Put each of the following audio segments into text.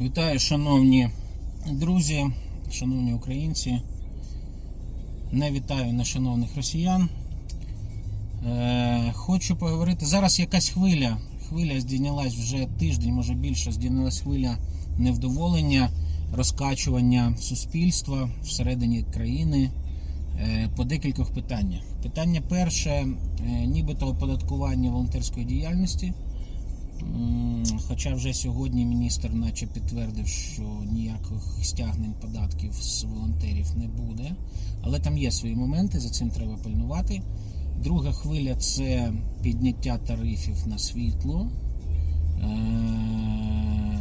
Вітаю, шановні друзі, шановні українці. Не вітаю нешановних росіян. Е, хочу поговорити. Зараз якась хвиля. Хвиля здійнялась вже тиждень, може більше, здійнялась хвиля невдоволення, розкачування суспільства всередині країни е, по декількох питаннях. Питання перше, е, нібито оподаткування волонтерської діяльності. Хоча вже сьогодні міністр наче підтвердив, що ніяких стягнень податків з волонтерів не буде. Але там є свої моменти, за цим треба пильнувати. Друга хвиля це підняття тарифів на світло. Е,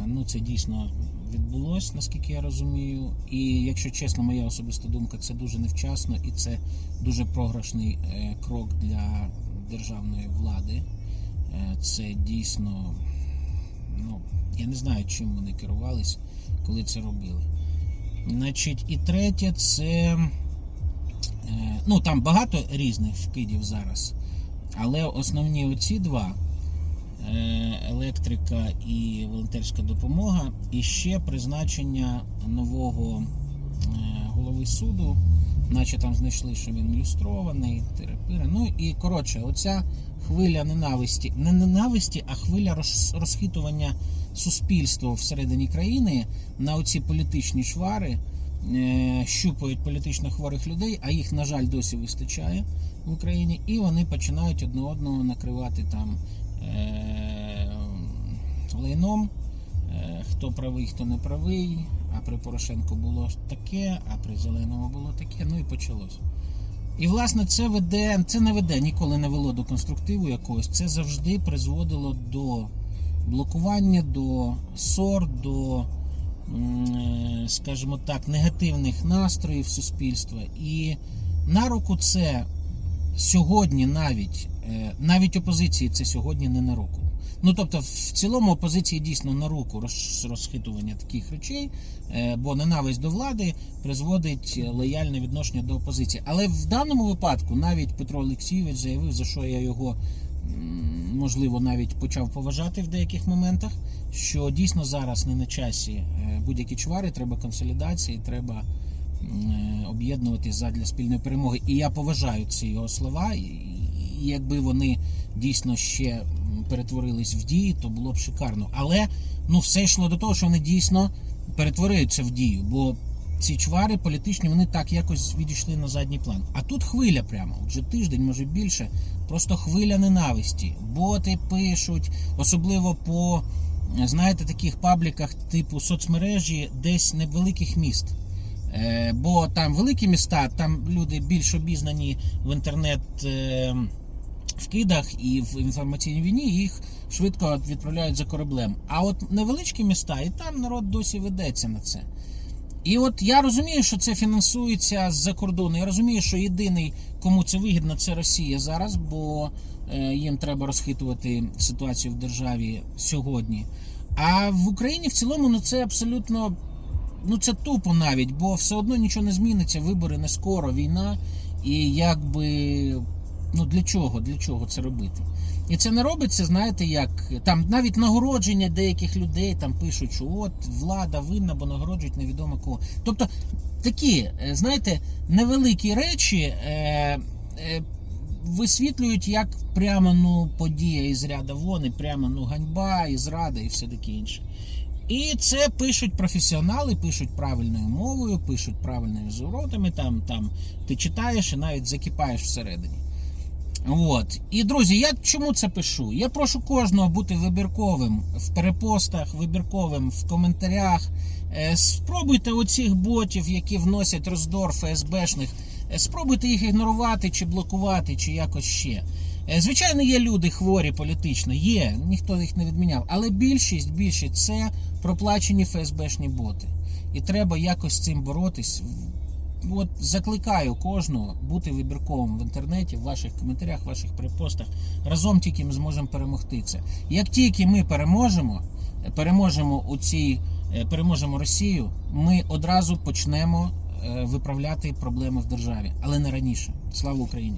Ну, це дійсно відбулось, наскільки я розумію. І якщо чесно, моя особиста думка, це дуже невчасно і це дуже програшний е, крок для державної влади. Е, Це дійсно, ну, я не знаю, чим вони керувались, коли це робили. Значить, і третє, це. е, Ну, там багато різних вкидів зараз. Але основні оці два е, електрика і волонтерська допомога, і ще призначення нового е, голови суду, наче там знайшли, що він ілюстрований, терапири. Ну і коротше, оця хвиля ненависті, не ненависті, а хвиля роз, розхитування суспільства всередині країни на оці політичні швари. е, Щупають політично хворих людей, а їх, на жаль, досі вистачає в Україні, і вони починають одне одного накривати там е, лайном, е, хто правий, хто не правий. А при Порошенку було таке, а при Зеленому було таке. Ну і почалось. І власне це веде, це не веде, ніколи не вело до конструктиву якогось. Це завжди призводило до блокування, до ссор, до, е, скажімо так, негативних настроїв суспільства. І на руку це сьогодні навіть, е, навіть опозиції це сьогодні не на руку. Ну тобто, в цілому опозиції дійсно на руку розхитування таких речей, е, бо ненависть до влади призводить лояльне відношення до опозиції. Але в даному випадку навіть Петро Олексійович заявив, за що я його можливо навіть почав поважати в деяких моментах, що дійсно зараз не на часі е, будь-які чвари, треба консолідації, треба е, об'єднуватись задля спільної перемоги. І я поважаю ці його слова. І якби вони дійсно ще перетворились в дії, то було б шикарно. Але ну все йшло до того, що вони дійсно перетворюються в дію. Бо ці чвари політичні вони так якось відійшли на задній план. А тут хвиля прямо, вже тиждень, може більше, просто хвиля ненависті. Боти пишуть, особливо по знаєте, таких пабліках типу соцмережі, десь невеликих міст. Е, бо там великі міста, там люди більш обізнані в інтернет е, вкидах і в інформаційній війні, їх швидко відправляють за кораблем. А от невеличкі міста, і там народ досі ведеться на це. І от я розумію, що це фінансується з-за кордону. Я розумію, що єдиний, кому це вигідно, це Росія зараз, бо е, їм треба розхитувати ситуацію в державі сьогодні. А в Україні в цілому ну це абсолютно ну це тупо навіть, бо все одно нічого не зміниться. Вибори не скоро, війна. І якби ну для чого? Для чого це робити? І це не робиться, знаєте, як там навіть нагородження деяких людей там пишуть, що от влада винна, бо нагороджують невідомо кого. Тобто такі, е, знаєте, невеликі речі. Е, е, Висвітлюють як прямо ну подія із ряда вон, і прямо ну ганьба, і зрада, і все таке інше. І це пишуть професіонали, пишуть правильною мовою, пишуть правильними зворотами. Там, там ти читаєш і навіть закипаєш всередині. От. І друзі, я чому це пишу? Я прошу кожного бути вибірковим в перепостах, вибірковим в коментарях. Е, Спробуйте оцих ботів, які вносять роздор ФСБшних, е, спробуйте їх ігнорувати чи блокувати, чи якось ще. Е, Звичайно, є люди хворі політично, є, ніхто їх не відміняв. Але більшість, більшість це проплачені ФСБшні боти. І треба якось з цим боротись. От закликаю кожного бути вибірковим в інтернеті, в ваших коментарях, в ваших припостах. Разом тільки ми зможемо перемогти це. Як тільки ми переможемо, переможемо у цій, е, переможемо Росію, ми одразу почнемо е, виправляти проблеми в державі, але не раніше. Слава Україні!